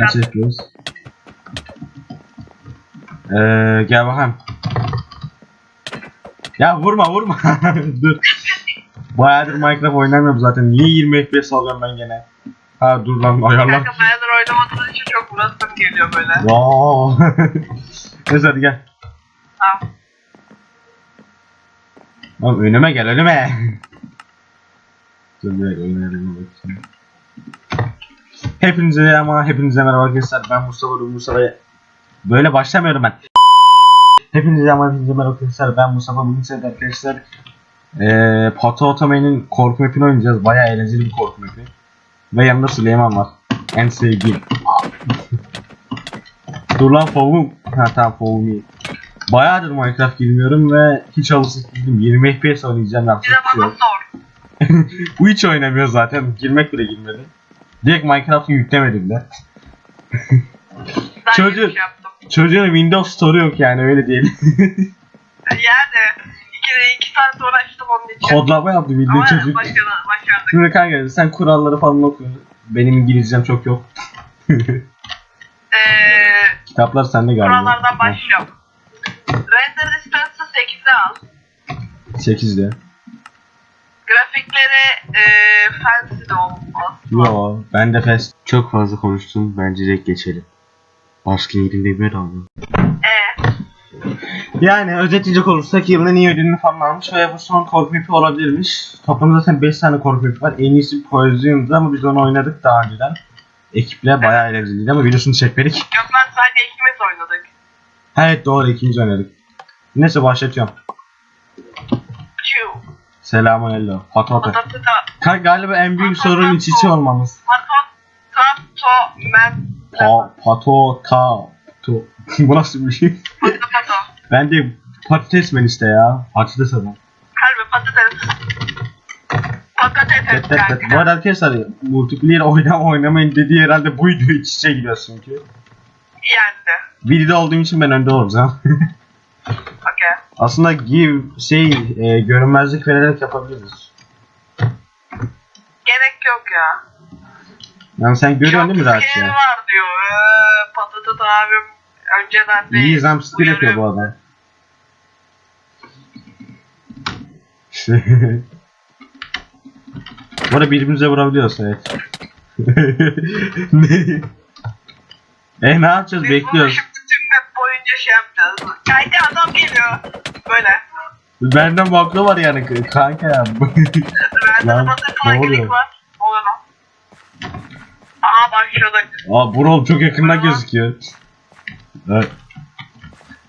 Nasıl yapıyoruz? Ee, gel bakalım. Ya vurma vurma. dur. Bayağıdır Minecraft oynamıyorum zaten. Niye 20 FPS alıyorum ben gene? Ha dur lan ayarlar. Kanka bayağıdır oynamadığın için çok burasım geliyor böyle. Wow. Neyse hadi gel. Tamam. Oğlum önüme gel önüme. Dur bir dakika önüme bakayım. Hepinize ama hepinize merhaba arkadaşlar. Ben Mustafa Rum Mustafa'ya böyle başlamıyorum ben. Hepinize ama hepinize merhaba arkadaşlar. Ben Mustafa bugün size arkadaşlar eee Pato Otomay'ın korku mapini oynayacağız. Bayağı eğlenceli bir korku mapi. Ve yanında Süleyman var. En sevdiğim. Dur lan fovum. Ha tamam fovum iyi. Bayağıdır Minecraft girmiyorum ve hiç alışık değilim. 20 FPS oynayacağım yapacak bir şey yok. Bu hiç oynamıyor zaten. Girmek bile girmedi. Direkt Minecraft'ı yüklemedi bile. Ben Çocuk- yürüyüş yaptım. Çocuğun Windows Store'u yok yani öyle değil. Yani iki, iki saat uğraştım onun için. Kodlama yaptı bildiğin Ama çocuk. başarı, başardık. Şimdi kanka sen kuralları falan oku. Benim İngilizcem çok yok. Eee Kitaplar sende galiba. kurallardan başlıyorum. Render distance'ı 8'e al. 8'de. Grafikleri eee fancy de olmaz. Yo ben de fest. Çok fazla konuştum. Bence direkt geçelim. Başka yerinde bir aldım. Eee Yani özetleyecek olursak yılın en iyi ödülünü falan almış ve bu son korku mapi olabilirmiş. Toplamda zaten 5 tane korku mapi var. En iyisi Poison'dı ama biz onu oynadık daha önceden. Ekiple bayağı eğlenceliydi ama videosunu çekmedik. yok ben sadece ikimiz oynadık. Evet doğru ikinci oynadık. Neyse başlatıyorum. Selamun aleyküm. Patatata. Kanka galiba en büyük sorun iç içe olmamız. Pa, pato, ta, to. Bu nasıl bir şey? Ben de patates ben işte ya. Patates adam. Kalbi patates. Patates Evet. Bu arada arkadaşlar multiplayer oynama oynamayın dediği herhalde buydu iç içe gidiyoruz çünkü. Yendi. Videoda olduğum için ben önde olacağım. Aslında give şey e, görünmezlik vererek yapabiliriz. Gerek yok ya. Yani sen görüyorsun değil mi Çok rahat skill ya? var diyor. Ee, patates abim önceden de İyi jumpscare yapıyor bu adam. Bu arada birbirimize vurabiliyoruz evet. ne? E ne yapacağız Biz bekliyoruz. bunu şimdi tüm map boyunca şey yapacağız. Kaydı adam. Böyle. Benden baklı var yani kanka ya. Bende Lan, de butterfly ne oluyor? click var. Ne oluyor lan? Aha başladık. Aa Burol çok yakından gözüküyor. Evet.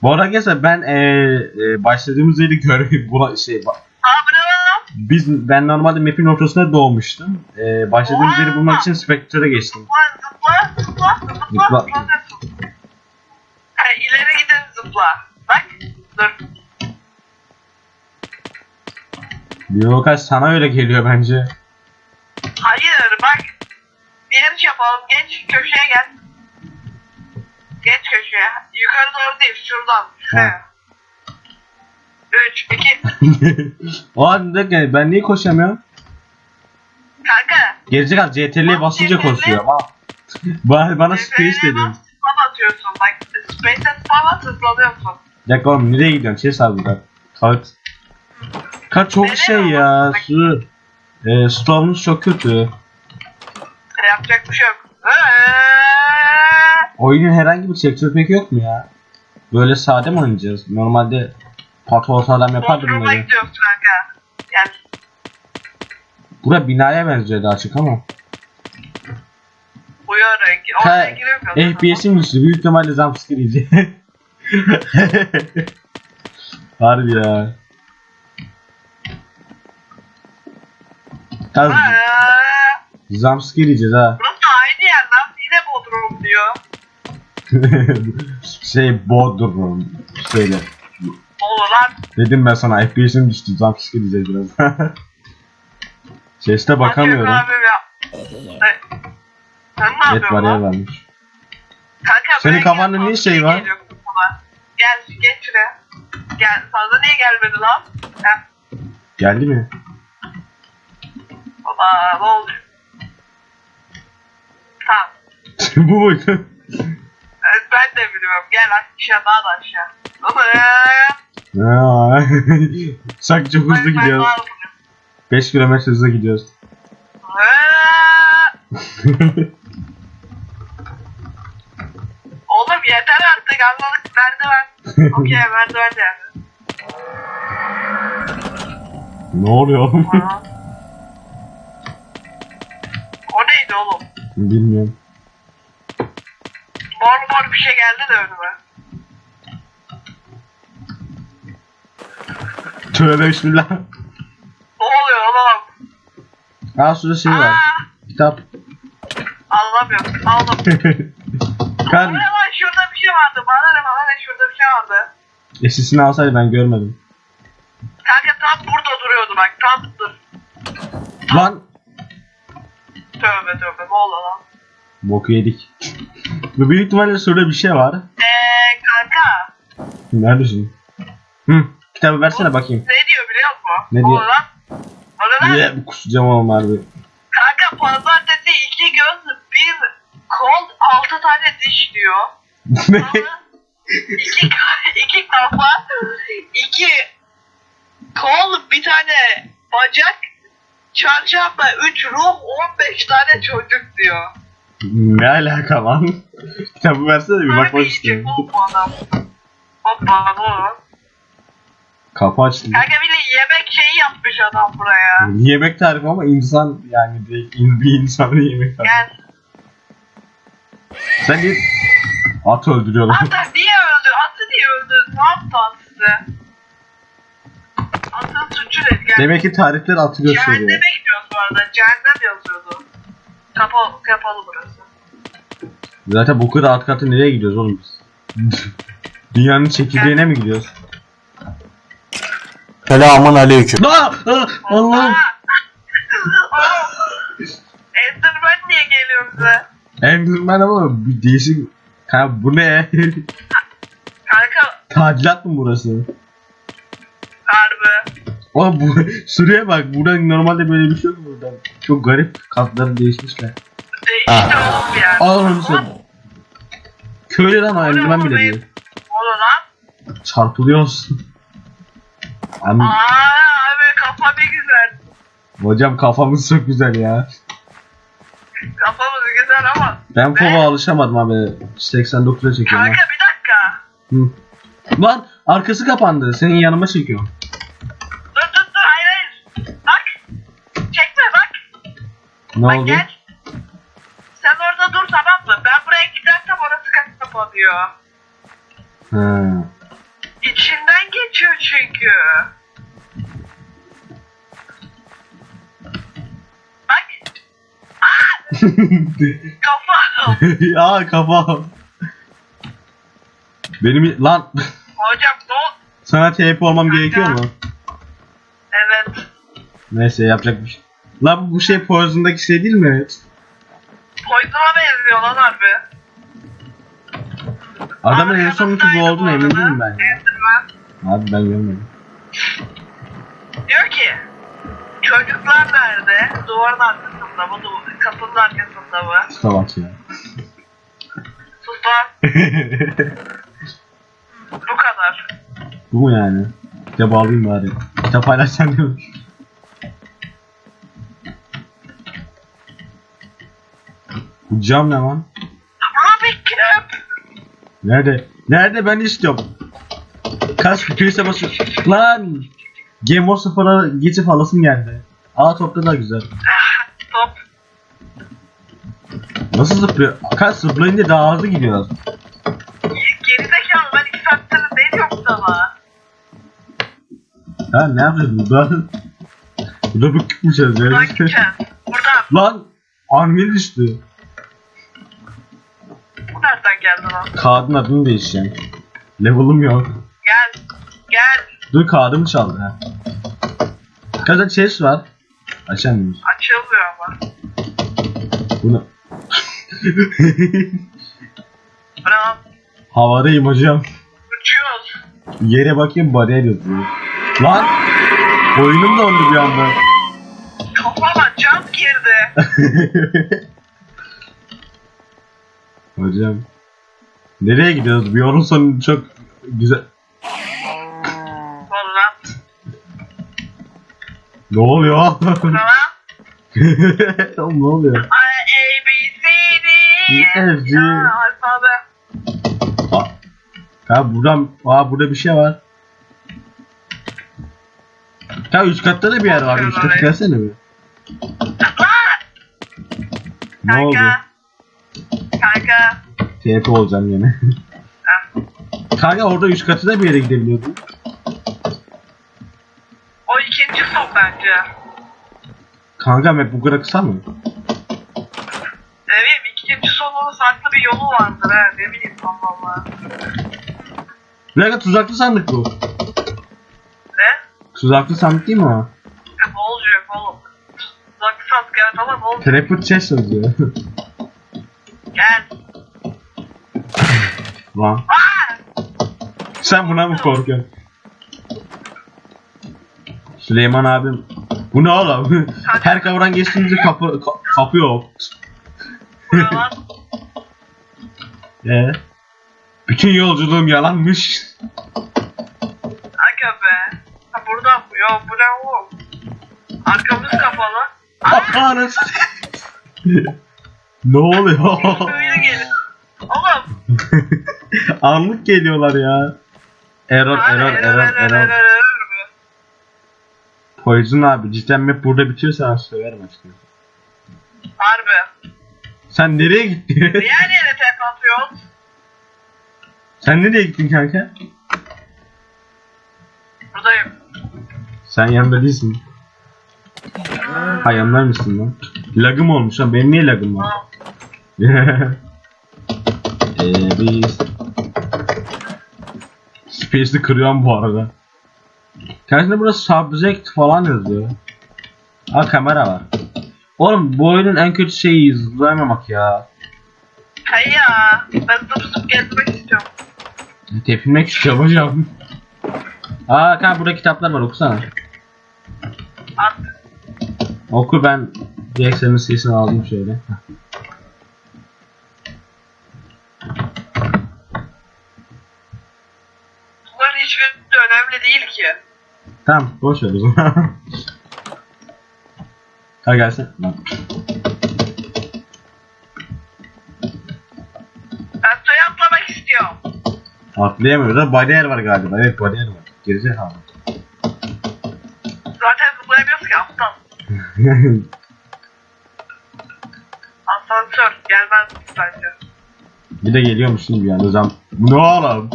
Bu arada arkadaşlar ben e, e, başladığımız yeri görüp buna şey ba- Aa bu lan? biz ben normalde map'in ortasına doğmuştum. E, başladığımız yeri bulmak için Spectre'a geçtim. Zıpla zıpla Zıpla. zıpla. zıpla. Ha, ileri gidin zıpla. Bak dur. Yok ay sana öyle geliyor bence. Hayır bak. Yarış yapalım. Geç köşeye gel. Geç köşeye. Yukarı doğru değil şuradan. Şuraya. 3, 2, o an de ki, ben niye koşamıyorum? kanka. Gerizekalı CTRL'ye basınca koşuyor ama. Bana, bana space dedim. Spam atıyorsun. Bak Space'e spam at hızlanıyorsun. Bir dakika oğlum nereye gidiyorsun? Şey burada. Kart. Kart çok şey ya. Su. E, storm'unuz çok kötü. Yapacak bir şey yok. Oyunun herhangi bir sektör peki yok mu ya? Böyle sade mi oynayacağız? Normalde patron adam yapardı Bodrum'a bunları. gidiyoruz kanka. Yani Bura binaya benziyor daha çok ama. uyarı. Ha, Oraya giremiyorsun. FPS'im güçlü. Büyük ihtimalle jumpscare yiyecek. Harbi ya. Eee. jumpscare yiyeceğiz ha. Burası aynı yer lan. Yine Bodrum diyor. şey Bodrum. Söyle. Olur lan. Dedim ben sana FPS'im düştü. Jumpscare yiyeceğiz biraz. Seste bakamıyorum. Hadi abi ya. Sen- Sen ne Evet yapıyorsun bariyer lan? Kanka Senin kafanda gel, niye ortaya şey var? Gel geç şuraya. Gel sana niye gelmedi lan? Gel. Geldi mi? Ne oldu? Tamam. Bu muydu? Evet, ben de biliyorum. Gel aşağı daha da aşağı. Aa, Sanki çok hızlı gidiyoruz. 5 kilometre hızla gidiyoruz. Oğlum yeter artık anladık merdiven. Okey merdiven de. ne oluyor oğlum? Neydi oğlum? Bilmiyorum. Mor mor bir şey geldi de önüme. Tövbe bismillah. Ne oluyor oğlum? Aa şurada şey var. Aa, Kitap. anlamıyorum. Aldım. Bana ne lan şurada bir şey vardı. Bana ne bana ne şurada bir şey vardı. esisini alsaydı ben görmedim. Kanka tam burada duruyordu bak. Tam dur. Lan. Tövbe tövbe ne oldu lan? Boku yedik. Bu büyük ihtimalle şurada bir şey var. Eee kanka. Neredesin? Hı. Kitabı versene bakayım. Ne diyor biliyor musun? Ne diyor? oluyor lan? O ne lan? Niye kusacağım oğlum harbi. Kanka pazartesi iki göz bir kol altı tane diş diyor. Ne? Sonra iki, iki kafa iki kol bir tane bacak çarşamba üç ruh on beş tane çocuk diyor. ne alaka lan? Kitabı versene bir bakmak istiyorum. bu. Hoppa olur? Kapı açtı. Kanka bir de yemek şeyi yapmış adam buraya. Yemek tarifi ama insan yani direkt in- bir insanın yemek tarifi. Gel. Sen niye at öldürüyorlar? Atı niye öldü? Atı niye öldü? Ne yaptı at suçu ne? Gel. Demek ki tarifler atı gösteriyor. Cehenneme gidiyoruz bu arada. Cehennem yazıyordu. Kapalı, kapalı burası. Zaten bu kadar alt katı nereye gidiyoruz oğlum biz? Dünyanın çekirdeğine mi gidiyoruz? Selamun aleyküm. Aa! Aa! Allah'ım! Enderman niye geliyor bize? Enderman ama bir değişik... Ha bu ne? Kanka Tadilat mı burası? Harbi. Oğlum bu şuraya bak. Burada normalde böyle bir şey yok burada. Çok garip katları değişmişler. Değişti oğlum bir yer. Allah'ım sen. Köylü lan o Enderman bile değil. Oğlum lan. Çarpılıyoruz. Abi, Aa abi kafa bir güzel. hocam kafamız çok güzel ya. Kafamız güzel ama. Ben pova alışamadım abi. 89'a çekiyorum. Kanka bir dakika. Hı. Lan arkası kapandı. Senin yanıma çekiyorum. Ne Bak oldu? gel. Sen orada dur tamam mı? Ben buraya gidersem orası kapanıyor. Ha. İçinden geçiyor çünkü. Bak. Kafa. ya kafa. Benim lan Hocam ne ol- sana TP olmam gerekiyor mu? Evet. Neyse yapacak bir şey. Lan bu şey Poison'daki şey değil mi? Poison'a benziyor lan harbi. Adamın en yanımdaydı bu olduğunu bu emin değilim ben ya. Enderman. Abi ben görmedim. Diyor ki çocuklar nerede? Duvarın arkasında mı? Du- kapının arkasında mı? Usta bak ya. Sus lan. Bu kadar. bu mu yani? Kitap alayım bari. Kitap paylaşsan değil Bu cam ne lan? Rubik Cube. Nerede? Nerede ben istiyorum. Kaç küpüyse basıyor. Lan! Game of Thrones'a geçip alasım geldi. Aa topta da güzel. Top. Nasıl zıplıyor? Kaç zıplayınca daha hızlı gidiyor. Gerizekalı ben iki saattir ne diyorum sana? Ha ne yapacağız burada? Burada bu küpmüşüz Buradan ya. gideceğiz. Buradan. Lan! Armil düştü. Kağıdın adını değişeceğim. Level'ım yok. Gel. Gel. Dur kağıdımı çaldı ha. Kaza chest var. Açamıyoruz. Açılmıyor ama. Bunu. Lan? Havadayım hocam. Uçuyoruz. Yere bakayım bariyer yazıyor. Lan! Oyunum dondu bir anda. Kafama jump girdi. Hocam. Nereye gidiyoruz? Yolun sonu çok güzel. Valla. Ne oluyor? Oğlum ne oluyor? A, A, B, C, D, F, G. Ha, alfabe. Aa, Ya buradan, aa burada bir şey var. Ya üst katta da bir yer var. Üst katı gelsene bir. Ne oldu? Kanka. Kanka. TP olacağım yine. Kanka orada üst katı da bir yere gidebiliyordun. O ikinci son bence. Kanka map bu kadar kısa mı? Ne bileyim ikinci sonunun farklı bir yolu vardır ha. Ne bileyim Allah Allah. Bir dakika tuzaklı sandık bu. Ne? Tuzaklı sandık değil mi o? Ya ne olacak oğlum? Uzaklı sattık evet ama ne olacak? Trapper chest yazıyor. Gel. Lan. Sen buna mı korkuyorsun? Süleyman abim. Bu ne oğlum? Her kavran geçtiğimizde kapı, ka- kapı yok. Buraya lan. Ee? Bütün yolculuğum yalanmış. Aga be. Ha buradan bu. Yo bu ne oğlum? Arkamız kapalı. Aa! Anasını. ne oluyor? Böyle gelin. Oğlum. Anlık geliyorlar ya. Error, Aa, error, error, error. error. Poison abi cidden map burada bitiyorsa ben söverim aşkına. Harbi. Sen nereye gittin? Her yere tep atıyorsun? Sen nereye gittin kanka? Buradayım. Sen yanında değilsin. Ha yanındaymışsın lan. Lagım olmuş lan. Benim niye lagım var? Tamam. Eee biz... Space'i kırıyorum bu arada. Karşında burası subject falan yazıyor. Aa kamera var. Oğlum bu oyunun en kötü şeyi zıplayamamak ya. Hey ya. Ben zıp zıp gezmek istiyorum. Tepinmek istiyor hocam. Aa kanka burada kitaplar var okusana. At. Oku ben Jackson'ın sesini aldım şöyle. Heh. Bunların hiçbiri de önemli değil ki. Tamam boş ver o zaman. Ha gelsin. Lan. Ben suya atlamak istiyorum. Atlayamıyoruz da bariyer var galiba. Evet bariyer var. Gerizekalı. Zaten zıplayamıyoruz ki aptal. Asansör gelmez bence. bir de geliyormuşsun bir anda zam. Bu ne oğlum?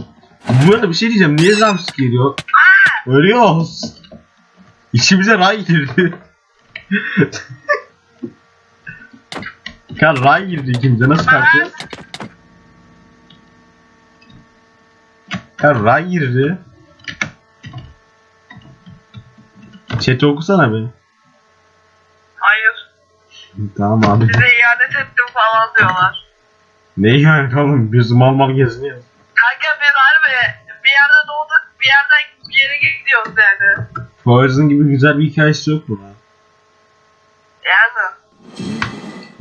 Bu arada bir şey diyeceğim. Niye zam geliyor? Ölüyoruz. İçimize ray girdi. Kan ray girdi ikimize. Nasıl kalkacağız? Kan ray girdi. Chat'i okusana be. Hayır. Tamam abi. Size ihanet ettim falan diyorlar. Ne yani oğlum? Biz mal mal geziniyoruz. Harbi bir yerde doğduk bir yerden bir yere gidiyoruz yani. Poison gibi güzel bir hikayesi yok mu? Yani.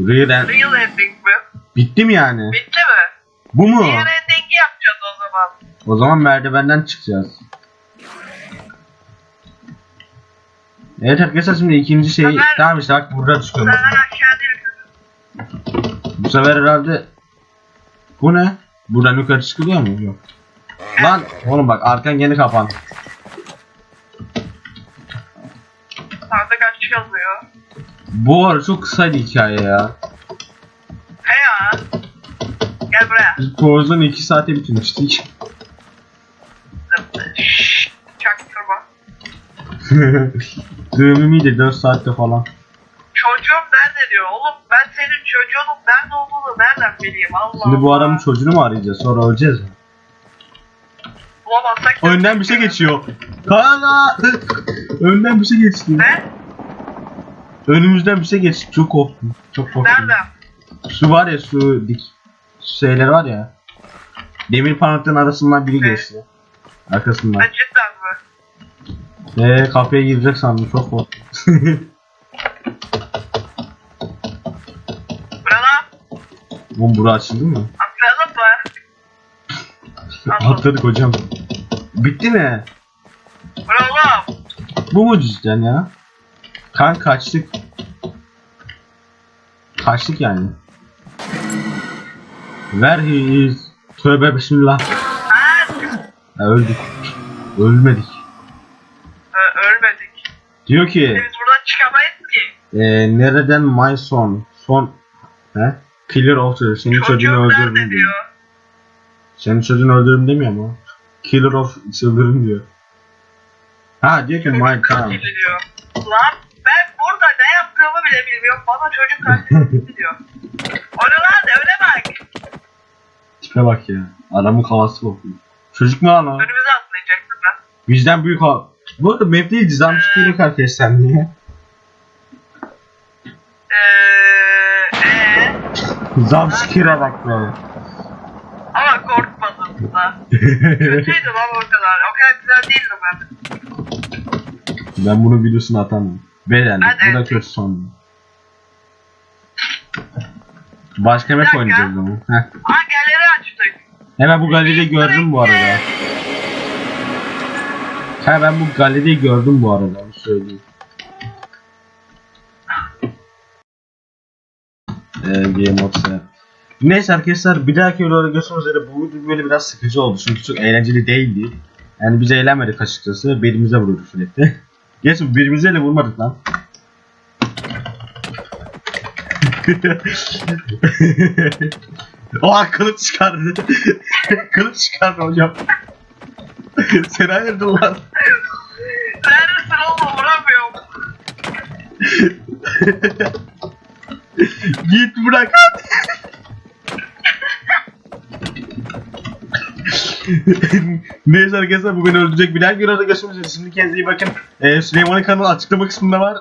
Real end. Real ending mi? Bitti mi yani? Bitti mi? Bu mu? Diğer endingi yapacağız o zaman. O zaman merdivenden çıkacağız. Evet arkadaşlar şimdi ikinci şey Ömer- tamam işte bak burada Sen çıkıyoruz. aşağı değil. Bu sefer herhalde bu ne? Buradan yukarı çıkılıyor mu? Yok. Lan oğlum bak arkan yeni kapan. Sağda kaç yazıyor. Bu arada çok kısaydı hikaye ya. He ya. Gel buraya. Biz Poison 2 saate bitirmiştik. Çaktırma. Dövümüydü 4 saatte falan. Çocuğum nerede diyor. Oğlum ben senin çocuğunun nerede olduğunu nereden bileyim Allah Şimdi bu adamın çocuğunu mu arayacağız? Sonra öleceğiz mi? Bulamazsak Önden bir şey geçiyor. Kanka! Önden bir şey geçti. Ne? Önümüzden bir şey geçti. Çok korktum. Çok korktum. Nereden? Su var ya su dik. Su şeyler var ya. Demir parmakların arasından biri Ne? geçti. Arkasından. Ha, cidden mi? Eee kapıya girecek sandım. Çok korktum. Bana Oğlum bura açıldı mı? atla Atladık hocam. Bitti mi? Bravo. Bu mu cidden ya? Kan kaçtık. Kaçtık yani. Where he is? Tövbe bismillah. Ha, öldük. Ölmedik. Ö- ölmedik. Diyor ki Biz buradan çıkamayız ki. e, nereden my son? Son he? Killer the senin çocuğunu nerede diyor. diyor. Senin çocuğunu öldürürüm demiyor mu? Killer of çıldırın diyor. Ha diyor ki my diyor. Lan ben burada ne yaptığımı bile bilmiyorum. Bana çocuk katili diyor. O ne lan öyle bak. Tipe bak ya. Adamın kafası bakıyor. Çocuk mu lan o? Önümüze atlayacaktım ben. Bizden büyük ha. Bu arada map değil dizan çıkıyor arkadaşlar niye? Eee ee, Zamskire bak be. Ama korkmadım da. Kötüydü lan o kadar. O kadar güzel değildi ben. ben bunun videosunu atamam. Beğendim. Hadi. Bu da kötü son. Başka map dakika. oynayacağız ama. Heh. Aa galeri açtık. Hemen bu galeride gördüm bu arada. Ha ben bu galeriyi gördüm bu arada onu söyleyeyim. Ee, Game of Thrones. Neyse arkadaşlar bir dahaki videoda görüşmek üzere. Bu video böyle biraz sıkıcı oldu çünkü çok eğlenceli değildi. Yani biz eğlenmedik açıkçası. Belimize vuruyorduk sürekli. Geç birbirimize de vurmadık lan. Oha kılıç çıkardı. kılıç çıkardı hocam. Sen hayırdır lan? Neredesin oğlum vuramıyorum. Git bırak. Neyse arkadaşlar bu beni öldürecek. Bir dahaki videoda görüşmek üzere. Şimdi kendinize iyi bakın. Ee, Süleyman'ın kanalı açıklama kısmında var.